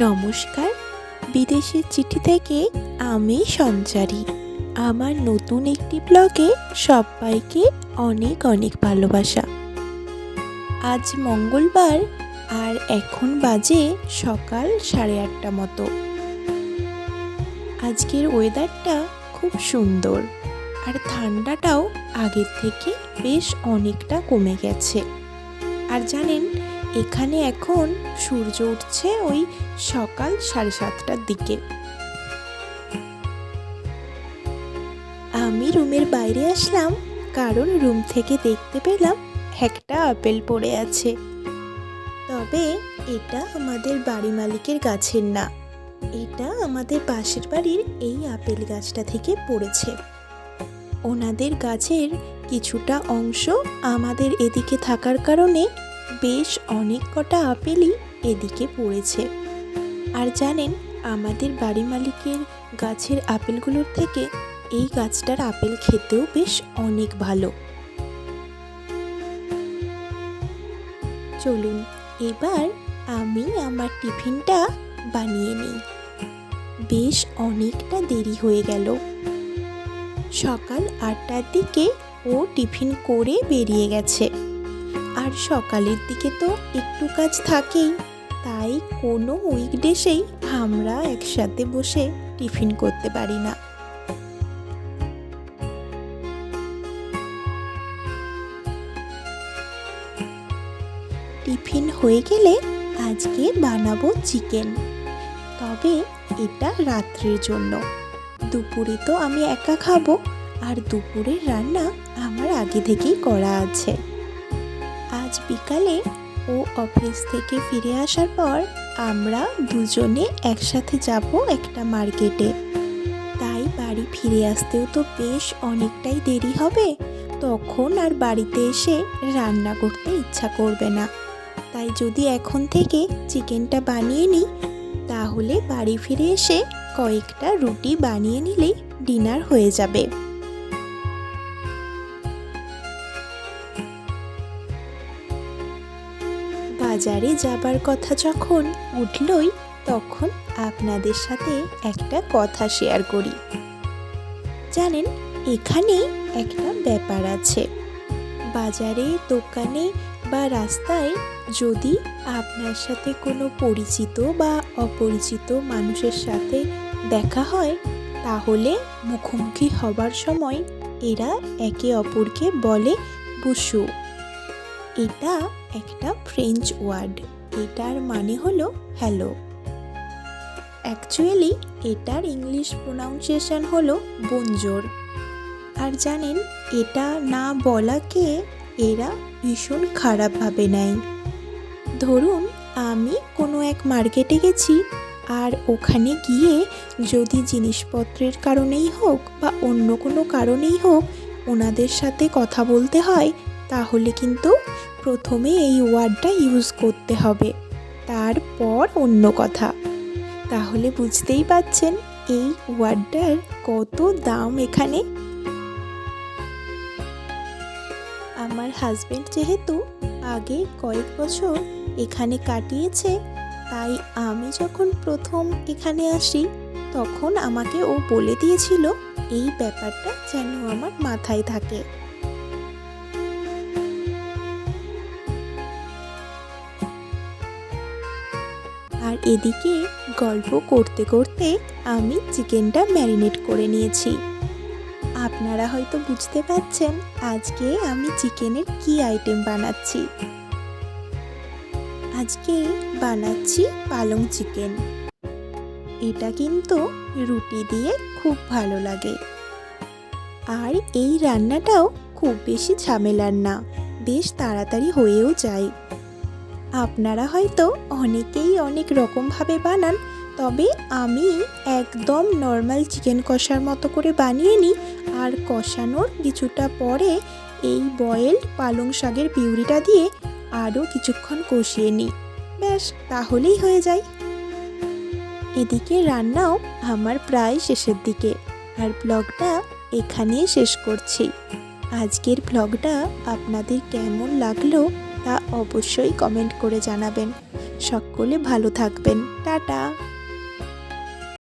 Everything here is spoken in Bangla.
নমস্কার। বিদেশের চিঠি থেকে আমি সঞ্চারী। আমার নতুন একটি ব্লগে সবাইকে অনেক অনেক ভালোবাসা। আজ মঙ্গলবার আর এখন বাজে সকাল সাড়ে আটটা মতো। আজকের ওয়েদারটা খুব সুন্দর আর ঠান্ডাটাও আগের থেকে বেশ অনেকটা কমে গেছে। আর জানেন এখানে এখন সূর্য উঠছে ওই সকাল সাড়ে সাতটার দিকে। আমি রুমের বাইরে আসলাম, কারণ রুম থেকে দেখতে পেলাম একটা আপেল পড়ে আছে। তবে এটা আমাদের বাড়ি মালিকের গাছের না। এটা আমাদের পাশের বাড়ির এই আপেল গাছটা থেকে পড়েছে। ওনাদের গাছের কিছুটা অংশ আমাদের এদিকে থাকার কারণে বেশ অনেক কটা আপেলই এদিকে পড়েছে। আর জানেন, আমাদের বাড়ি মালিকের গাছের আপেলগুলোর থেকে এই গাছটার আপেল খেতেও বেশ অনেক ভালো। চলুন, এবার আমি আমার টিফিনটা বানিয়ে নিই। বেশ অনেকটা দেরি হয়ে গেল। সকাল আটটার দিকে ও টিফিন করে বেরিয়ে গেছে। আর সকালের দিকে তো একটু কাজ থাকেই, তাই কোনো উইকডেসেই আমরা একসাথে বসে টিফিন করতে পারি না। টিফিন হয়ে গেলে আজকে বানাবো চিকেন, তবে এটা রাত্রির জন্য। দুপুরে তো আমি একা খাব, আর দুপুরের রান্না আমার আগে থেকেই করা আছে। আজ বিকালে ও অফিস থেকে ফিরে আসার পর আমরা দুজনে একসাথে যাব একটা মার্কেটে। তাই বাড়ি ফিরে আসতেও তো বেশ অনেকটাই দেরি হবে। তখন আর বাড়িতে এসে রান্না করতে ইচ্ছা করবে না। তাই যদি এখন থেকে চিকেনটা বানিয়ে নিই, তাহলে বাড়ি ফিরে এসে কয়েকটা রুটি বানিয়ে নিলেই ডিনার হয়ে যাবে। বাজারে যাবার কথা যখন উঠলই, তখন আপনাদের সাথে একটা কথা শেয়ার করি। জানেন, এখানে একটা ব্যাপার আছে। বাজারে, দোকানে বা রাস্তায় যদি আপনার সাথে কোনো পরিচিত বা অপরিচিত মানুষের সাথে দেখা হয়, তাহলে মুখোমুখি হবার সময় এরা একে অপরকে বলে বুসু এটা একটা ফ্রেঞ্চ ওয়ার্ড। এটার মানে হলো হ্যালো অ্যাকচুয়ালি এটার ইংলিশ প্রোনাউন্সিয়েশন হলো বঞ্জোর আর জানেন, এটা না বলাকে এরা ভীষণ খারাপভাবে নেয়। ধরুন, আমি কোনো এক মার্কেটে গেছি আর ওখানে গিয়ে যদি জিনিসপত্রের কারণেই হোক বা অন্য কোনো কারণেই হোক ওনাদের সাথে কথা বলতে হয় তাহলে কিন্তু প্রথমে এই ওয়ার্ডটা ইউজ করতে হবে। তারপর অন্য কথা। তাহলে বুঝতেই পাচ্ছেন এই ওয়ার্ডটার কত দাম এখানে। আমার হাজবেন্ড যেহেতু আগে কয়েক বছর এখানে কাটিয়েছে, তাই আমি যখন প্রথম এখানে আসি, তখন আমাকে ও বলে দিয়েছিল, এই ব্যাপারটা যেন আমার মাথায় থাকে। আর এদিকে গল্প করতে করতে আমি চিকেনটা ম্যারিনেট করে নিয়েছি। আপনারা হয়তো বুঝতে পারছেন আজকে আমি চিকেনের কি আইটেম বানাচ্ছি। আজকে বানাচ্ছি পালং চিকেন। এটা কিন্তু রুটি দিয়ে খুব ভালো লাগে। আর এই রান্নাটাও খুব বেশি ঝামেলার না, বেশ তাড়াতাড়ি হয়েও যায়। আপনারা হয়তো অনেকেই অনেক রকমভাবে বানান, তবে আমি একদম নর্মাল চিকেন কষার মতো করে বানিয়ে নিই। আর কষানোর কিছুটা পরে এই বয়েলড পালং শাকের পিউরিটা দিয়ে আরও কিছুক্ষণ কষিয়ে নিই। ব্যাস, তাহলেই হয়ে যায়। এদিকে রান্নাও আমার প্রায় শেষের দিকে। আর ব্লগটা এখানেই শেষ করছি। আজকের ব্লগটা আপনাদের কেমন লাগল তা অবশ্যই কমেন্ট করে জানাবেন। সকলে ভালো থাকবেন। টাটা।